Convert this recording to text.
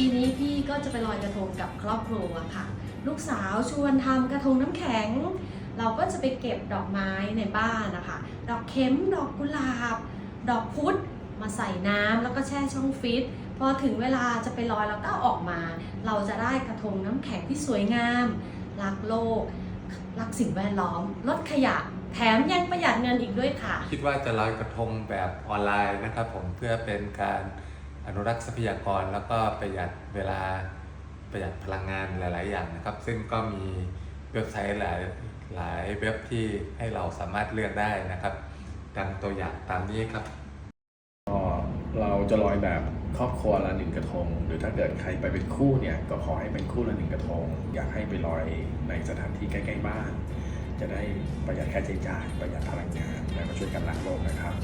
ปีนี้พี่ก็จะไปลอยกระทงกับครอบครัวค่ะ ลูกสาวชวนทำกระทงน้ำแข็ง เราก็จะไปเก็บดอกไม้ในบ้านนะคะ ดอกเข็ม ดอกกุหลาบ ดอกพุธมาใส่น้ำแล้วก็แช่ช่องฟรีซพอถึงเวลาจะไปลอยเราก็ออกมา เราจะได้กระทงน้ำแข็งที่สวยงาม รักโลก รักสิ่งแวดล้อม ลดขยะ แถมยังประหยัดเงินอีกด้วยค่ะ คิดว่าจะลอยกระทงแบบออนไลน์นะครับผมเพื่อเป็นการ อนุรักษ์ทรัพยากรแล้วก็ประหยัดเวลาประหยัดพลังงานหลาย ๆ อย่างนะครับ ซึ่งก็มีเว็บไซต์หลายหลายเว็บที่ให้เราสามารถเลือกได้นะครับ ดังตัวอย่างตามนี้ครับเราจะลอยแบบครอบครัวละหนึ่งกระทง หรือถ้าเกิดใครไปเป็นคู่เนี่ยก็ขอให้เป็นคู่ละหนึ่งกระทง อยากให้ไปลอยในสถานที่ใกล้ ๆ บ้าน จะได้ประหยัดค่าใช้จ่ายประหยัดพลังงานและมาช่วยกันรักโลกนะครับ